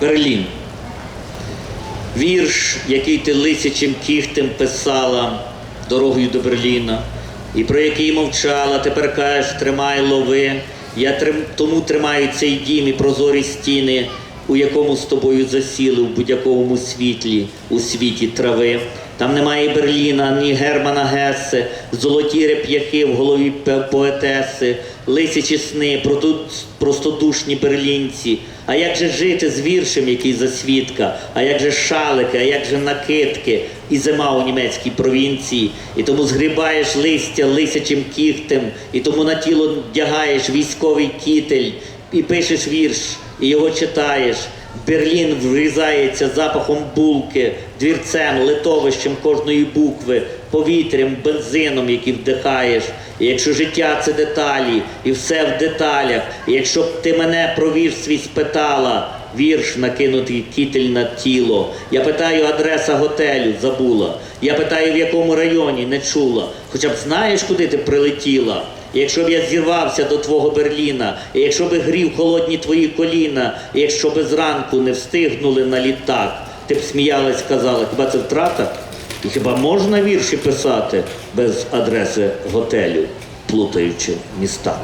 Берлін. Вірш, який ти лисячим кіхтем писала дорогою до Берліна, і про який мовчала, тепер кажеш, тримай лови. Я трим, тому тримаю цей дім і прозорі стіни, у якому з тобою засіли в будь-якому світлі, у світі трави. Там немає Берліна, ні Германа Гесе, золоті реп'яхи в голові поетеси, лисячі сни, простодушні берлінці. А як же жити з віршем, який засвідка, а як же шалики, а як же накидки і зима у німецькій провінції, і тому згрібаєш листя лисячим кіхтем, і тому на тіло вдягаєш військовий кітель, і пишеш вірш, і його читаєш. Берлін врізається запахом булки, двірцем, литовищем кожної букви, повітрям, бензином, який вдихаєш. І якщо життя це деталі, і все в деталях, і якщо б ти мене про вірш свій спитала, вірш накинутий кітель на тіло. Я питаю адреса готелю, забула. Я питаю, в якому районі не чула. Хоча б знаєш, куди ти прилетіла? Якщо б я зірвався до твого Берліна, і якщо б грів холодні твої коліна, і якщо б зранку не встигнули на літак, ти б сміялась, сказала, хіба це втрата? І хіба можна вірші писати без адреси готелю, плутаючи міста?